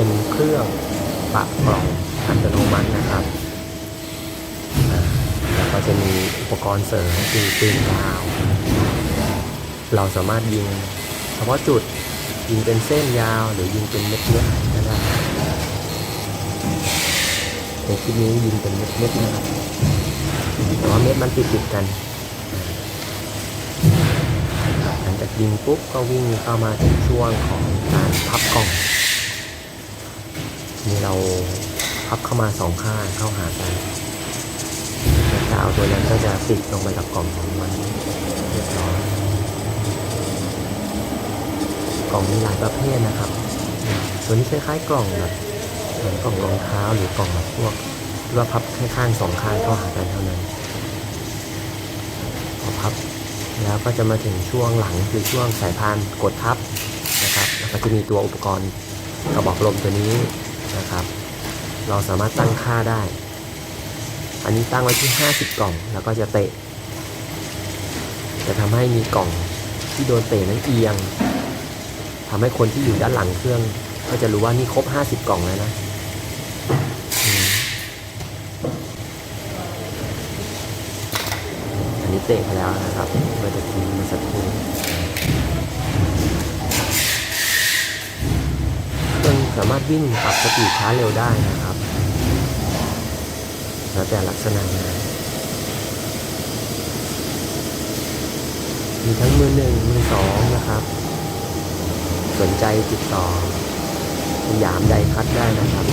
เป็นเครื่องปะกล่องอัตโนมัตินะครับแล้วก็จะมีอุปกรณ์เสริมคือปืนยาว เราสามารถยิงเฉพาะจุดยิงเป็นเส้นยาวหรือยิงเป็นเม็ดเม็ดก็ได้ในคลิปนี้ยิงเป็นเม็ดเม็ดนะครับแต่ว่าเม็ดมันติดติดกันหลังจากยิงปุ๊บก็วิ่งเข้ามาถึงช่วงของการพับกล่องนี่เรา พับเข้ามาสองข้างเข้าหากันแล้วดาวตัวนั้นก็จะติดลงไปกับกล่องของมันเรียบร้อยกล่องมีหลายประเภทนะครับ ตัวนี้คล้ายๆกล่องแบบเหมือนกล่องรองเท้าหรือกล่องแบบพวกที่ว่าพับแค่ข้างสองข้างเข้าหากันเท่านั้นพอพับแล้วก็จะมาถึงช่วงหลังคือช่วงสายพานกดทับนะครับ แล้วก็จะมีตัวอุปกรณ์กระบอกลมตัวนี้นะครับ เราสามารถตั้งค่าได้ อันนี้ตั้งไว้ที่ 50 กล่อง แล้วก็จะเตะ จะทำให้มีกล่องที่โดนเตะนั้นเอียงทำให้คนที่อยู่ด้านหลังเครื่อง ก็จะรู้ว่านี่ครบ 50 กล่องแล้วนะอันนี้เตะไปแล้วนะครับเมื่อตะกี้เมื่อสักครู่เครื่อง สามารถวิ่งปรับสปีดช้าเร็วได้นะครับ แล้วแต่ลักษณะงานมีทั้งมือหนึ่งมือสองนะครับ สนใจติดต่อสยามไดคัดได้นะครับ